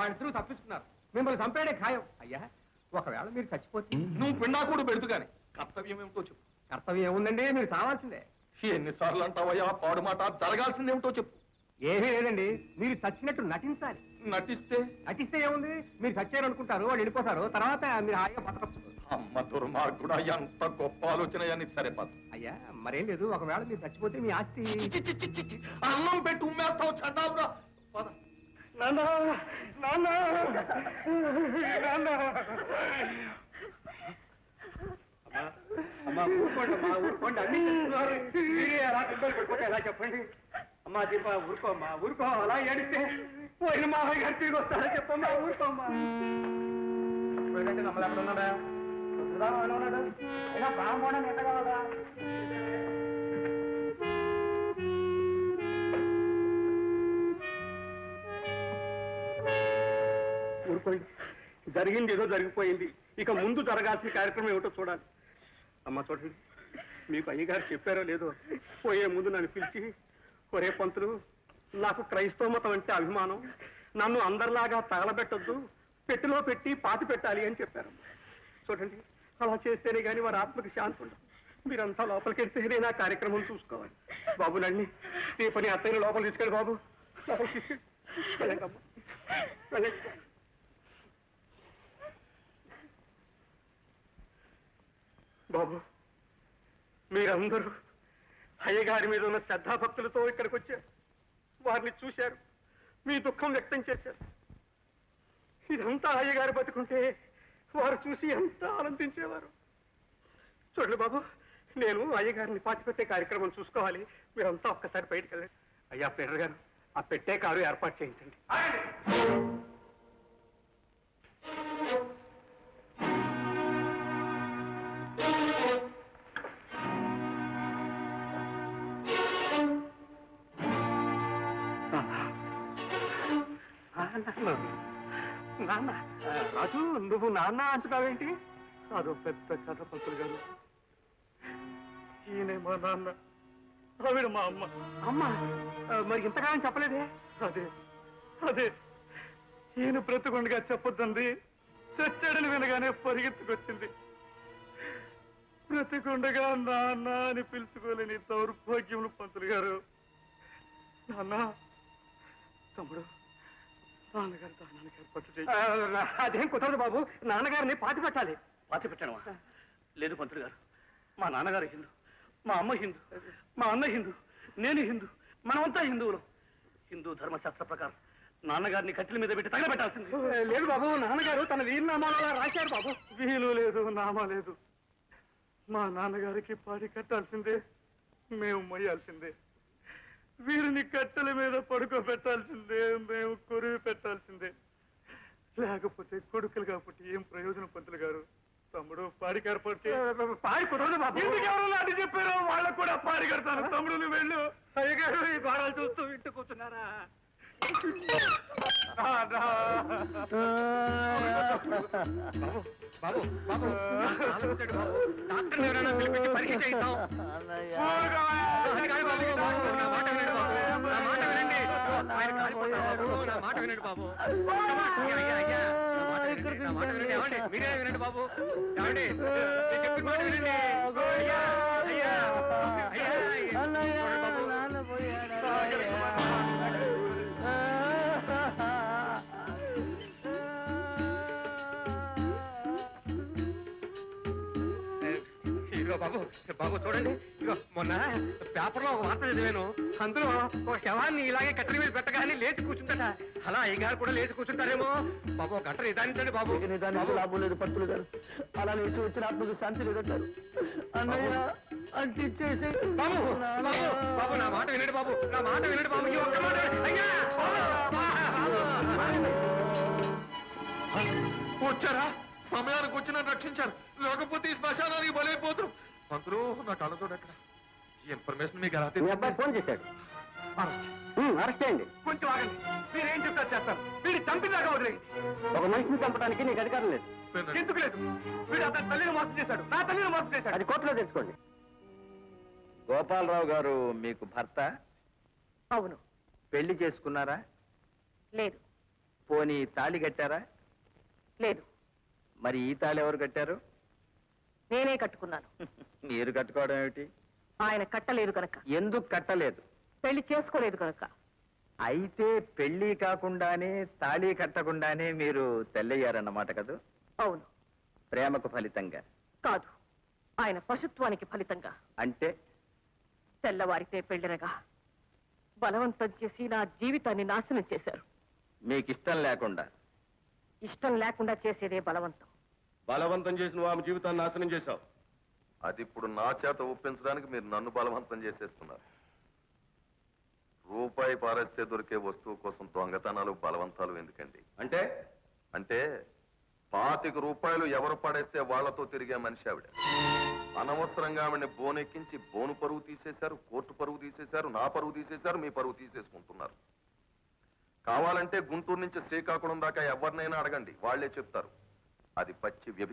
వాళ్ళిద్దరూ తప్పించుకున్నారు మిమ్మల్ని చంపేయడే ఖాయం. అయ్యా ఒకవేళ మీరు చచ్చిపోతే నువ్వు పిండాకుడు పెడుతు గాని కర్తవ్యం ఏమిటో చెప్పు. కర్తవ్యం ఏముందండి? మీరు చావాల్సిందే. ఎన్నిసార్లు అంటావయ్యా పాడు మాట జరగాల్సిందేమిటో చెప్పు. ఏమీ లేదండి. మీరు చచ్చినట్టు నటించాలి. నటిస్తే? నటిస్తే ఏముంది? మీరు చచ్చారు అనుకుంటారు వాళ్ళు వెళ్ళిపోతారు. తర్వాత మీరు హాయిగా బతకచ్చు. అమ్మ దుర్మార్గుడా ఎంత గొప్ప ఆలోచన అని సరే పద. అయ్యా మరేం లేదు. ఒకవేళ మీరు చచ్చిపోతే మీ ఆస్తి. అన్నం పెట్టి ఉమ్మేస్తావు చండావురా నాన్న నాన్న. నాన్న. అమ్మా ఊరుకోండి అమ్మా ఊరుకోండి. అన్ని చేస్తున్నారు. మీరే అలా ఎలా చెప్పండి? అమ్మా దీప ఊరుకోమ్మా ఊరుకో అలా ఏడిస్తే పోయిన మామయ్య గారు తిరిగి వస్తారా చెప్పమ్మా నమ్మలు ఎక్కడ ఉన్నాడా ఉన్నాడు? అయినా ప్రాణం పోవడం ఎంత కావాలా జరిగింది ఏదో జరిగిపోయింది. ఇక ముందు జరగాల్సిన కార్యక్రమం ఏమిటో చూడాలి. అమ్మ చూడండి మీకు అయ్యగారు చెప్పారో లేదో పోయే ముందు నన్ను పిలిచి ఒరే పంతులు నాకు క్రైస్తవ మతం అంటే అభిమానం. నన్ను అందరిలాగా తగలబెట్టద్దు. పెట్టిలో పెట్టి పాతి పెట్టాలి అని చెప్పారు. చూడండి అలా చేస్తేనే కానీ వారి ఆత్మకి శాంతి ఉండదు. మీరంతా లోపలికి వెళ్తేనే నా కార్యక్రమం చూసుకోవాలి. బాబు నండి ఈ పని అత్తయ్య లోపల తీసుకెళ్ళి బాబు. లోపలికి తీసుకెళ్ళి. వెళ్ళండి వెళ్ళండి. బాబు మీరందరూ అయ్యగారి మీద ఉన్న శ్రద్ధాభక్తులతో ఇక్కడికి వచ్చారు. వారిని చూశారు. మీ దుఃఖం వ్యక్తం చేశారు. ఇదంతా అయ్యగారు బతుకుంటే వారు చూసి ఎంత ఆనందించేవారు. చూడండి బాబు నేను అయ్యగారిని పాచిపెట్టే కార్యక్రమం చూసుకోవాలి. మీరంతా ఒక్కసారి బయటకు వెళ్ళండి. అయ్యా పెర్ర గారు ఆ పెట్టే కారు ఏర్పాటు చేయించండి. నాన్న. రాజు నువ్వు నాన్న అంటున్నావేంటి? అదో పెద్ద కథ పంతులు గారు. ఈయనే మా నాన్న. ఆవిడ మా అమ్మ. అమ్మ? మరి ఇంతకాలం చెప్పలేదే? అదే అదే. ఈయన బ్రతుకుండగా చెప్పొద్దండి. చచ్చాడని వినగానే పరిగెత్తుకొచ్చింది. బ్రతికుండగా నాన్న అని పిలుచుకోలేని దౌర్భాగ్యములు పంతులు గారు. నాన్న తమ్ముడు నాన్నగారు చేయి అదేం కుదరదు బాబు. నాన్నగారిని పాతి పెట్టాలి. పాతి పెట్టాను లేదు పంతులు గారు. మా నాన్నగారు హిందూ మా అమ్మ హిందూ మా అన్న హిందూ నేను హిందూ మనమంతా హిందువులు. హిందూ ధర్మశాస్త్ర ప్రకారం నాన్నగారిని కట్టెల మీద పెట్టి తగలబెట్టాల్సింది. లేదు బాబు నాన్నగారు తన వీరునామాలలో రాశారు బాబు. వీలు లేదు నామా లేదు. మా నాన్నగారికి పాడి కట్టాల్సిందే మేము మొయ్యాల్సిందే. వీరిని కట్టెల మీద పడుకోబెట్టాల్సిందే మేము కొరివి పెట్టాల్సిందే. లేకపోతే కొడుకులు కాబట్టి ఏం ప్రయోజనం పంతులు గారు? తమ్ముడు పాడి ఏర్పాటు కుదరదు ఎందుకు అది చెప్పారో వాళ్ళకు కూడా పాడి కడతాను. తమ్ముడు వెళ్ళు. అయ్యగారు ఈ గోడలు చూస్తూ వింటూ కూర్చున్నారా? బాబు బాబు డాక్టర్ ఎవరైనా పిలిపించి పరీక్ష మాట వినండి బాబు. మాట వినండి, మీరే వినండి బాబు. చెప్పిన మాట వినండి. ఇదిగో బాబు బాబు చూడండి. ఇదిగో మొన్న పేపర్లో ఒక వార్త చదివాను. అందులో ఒక శవాన్ని ఇలాగే కట్టెల మీద పెట్టగానే లేచి కూర్చుంటట అలా అయ్యగారు కూడా లేచి కూర్చుంటారేమో. బాబు ఒక గంట నిదానించండి బాబు. నిదానికి లాభం లేదు పంతులు గారు అలా లేచి వచ్చిన ఆత్మకు శాంతి లేదంటారు. అన్నయ్య అంటించేసి. బాబు బాబు నా మాట వినండి బాబు. నా మాట వినండి బాబు. ఒక్క మాట. అయ్యా. వచ్చారా? సమయానికి వచ్చి నన్ను రక్షించారు లేకపోతే ఈ శ్మశానానికి బలైపోతాం. మంత్రు నా కళ్ళతో ఎక్కడ? ఈ ఇన్ఫర్మేషన్ మీకు ఎలా మీ అబ్బాయి ఫోన్ చేశాడు. అరెస్ట్ చేయండి. కొంచెం ఆగండి. మీరేం చెప్తారు చేస్తారు వీడి చంపిదాకా వదిలేయండి. ఒక మనిషిని చంపడానికి నీకు అధికారం లేదు. ఎందుకు లేదు? వీడు అతని తల్లిని మోసం చేశాడు. నా తల్లిని మోసం చేశాడు. అది కోర్టులో తెలుసుకోండి. గోపాలరావు గారు మీకు భర్త? అవును. పెళ్ళి చేసుకున్నారా? లేదు. పోనీ తాళి కట్టారా? లేదు. మరి ఈ తాళి ఎవరు కట్టారు? నేనే కట్టుకున్నాను. మీరు కట్టుకోవడం ఏమిటి? ఆయన కట్టలేదు కనుక. ఎందుకు కట్టలేదు? పెళ్ళి చేసుకోలేదు కనుక. అయితే పెళ్ళి కాకుండానే తాళి కట్టకుండానే మీరు తెల్లయ్యారన్నమాట కదూ? అవును. ప్రేమకు ఫలితంగా. కాదు. ఆయన పశుత్వానికి ఫలితంగా. అంటే? తెల్లవారితే పెళ్ళినగా బలవంతం చేసి నా జీవితాన్ని నాశనం చేశారు. మీకు ఇష్టం లేకుండా. ఇష్టం లేకుండా చేసేదే బలవంతం. బలవంతం చేసిన ఆమె జీవితాన్ని నాశనం చేశావు. అది ఇప్పుడు నా చేత ఒప్పించడానికి మీరు నన్ను బలవంతం చేసేస్తున్నారు. రూపాయి పారేస్తే దొరికే వస్తువు కోసం దొంగతనాలు బలవంతాలు ఎందుకండి? అంటే? అంటే పాతిక రూపాయలు ఎవరు పడేస్తే వాళ్ళతో తిరిగే మనిషి ఆవిడ. అనవసరంగా ఆవిడని బోనెక్కించి బోను పరువు తీసేశారు కోర్టు పరువు తీసేశారు నా పరువు తీసేశారు మీ పరువు తీసేసుకుంటున్నారు. కావాలంటే గుంటూరు నుంచి శ్రీకాకుళం దాకా ఎవరినైనా అడగండి. వాళ్ళే చెప్తారు. అది పచ్చి వ్యభిచారం.